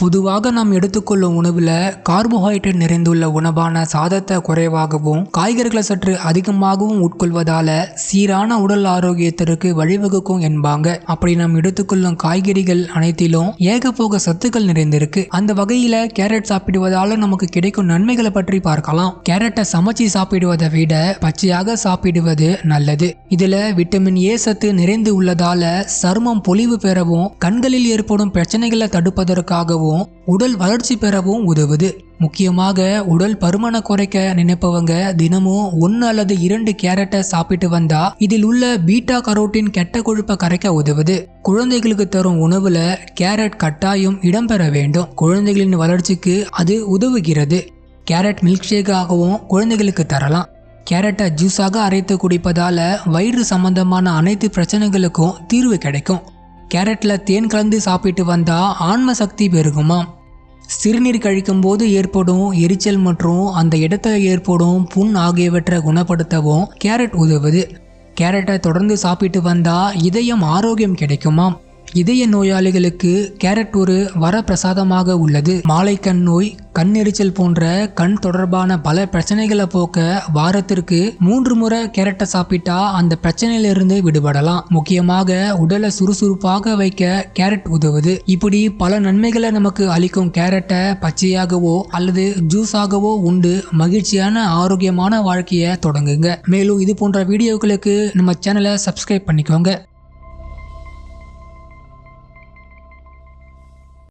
பொதுவாக நாம் எடுத்துக்கொள்ளும் உணவில் கார்போஹைட்ரேட் நிறைந்துள்ள உணவான சாதத்தை குறைவாகவும் காய்கறிகளை சற்று அதிகமாகவும் உட்கொள்வதால சீரான உடல் ஆரோக்கியத்திற்கு வழிவகுக்கும் என்பாங்க. அப்படி நாம் எடுத்துக்கொள்ளும் காய்கறிகள் அனைத்திலும் ஏகப்போக சத்துக்கள் நிறைந்திருக்கு. அந்த வகையில கேரட் சாப்பிடுவதால நமக்கு கிடைக்கும் நன்மைகளை பற்றி பார்க்கலாம். கேரட்டை சமைச்சு சாப்பிடுவதை விட பச்சையாக சாப்பிடுவது நல்லது. இதுல விட்டமின் ஏ சத்து நிறைந்து உள்ளதால சருமம் பொலிவு பெறவும் கண்களில் ஏற்படும் பிரச்சனைகளை தடுப்பதற்காகவும் உடல் வளர்ச்சி பெறவும் உதவுது. முக்கியமாக உடல் பருமனை குறைக்க நினைப்பவங்க தினமும் ஒன்று அல்லது இரண்டு கேரட்டை சாப்பிட்டு வந்தா இதில் உள்ள பீட்டா கரோட்டின் கெட்ட கொழுப்பை கரைக்க உதவுது. குழந்தைகளுக்கு தரும் உணவுல கேரட் கட்டாயம் இடம்பெற வேண்டும். குழந்தைகளின் வளர்ச்சிக்கு அது உதவுகிறது. கேரட் மில்க் ஷேக்காகவும் குழந்தைகளுக்கு தரலாம். கேரட்டை ஜூஸாக அரைத்து குடிப்பதால வயிறு சம்பந்தமான அனைத்து பிரச்சனைகளுக்கும் தீர்வு கிடைக்கும். கேரட்டில் தேன் கலந்து சாப்பிட்டு வந்தால் ஆன்ம சக்தி பெருகுமாம் சிறுநீர் கழிக்கும் போது ஏற்படும் எரிச்சல் மற்றும் அந்த இடத்துல ஏற்படும் புண் ஆகியவற்றை குணப்படுத்தவும் கேரட் உதவுது. கேரட்டை தொடர்ந்து சாப்பிட்டு வந்தால் இதயம் ஆரோக்கியம் கிடைக்குமாம் இதய நோயாளிகளுக்கு கேரட் ஒரு வரப்பிரசாதமாக உள்ளது. மாலைக்கண் நோய் கண் எரிச்சல் போன்ற கண் தொடர்பான பல பிரச்சனைகளை போக்க வாரத்திற்கு மூன்று முறை கேரட்டை சாப்பிட்டா அந்த பிரச்சனையிலிருந்து விடுபடலாம். முக்கியமாக உடலை சுறுசுறுப்பாக வைக்க கேரட் உதவுது. இப்படி பல நன்மைகளை நமக்கு அளிக்கும் கேரட்டை பச்சையாகவோ அல்லது ஜூஸாகவோ உண்டு. மகிழ்ச்சியான ஆரோக்கியமான வாழ்க்கையை தொடங்குங்க. மேலும் இது போன்ற வீடியோக்களுக்கு நம்ம சேனலை சப்ஸ்கிரைப் பண்ணிக்கோங்க.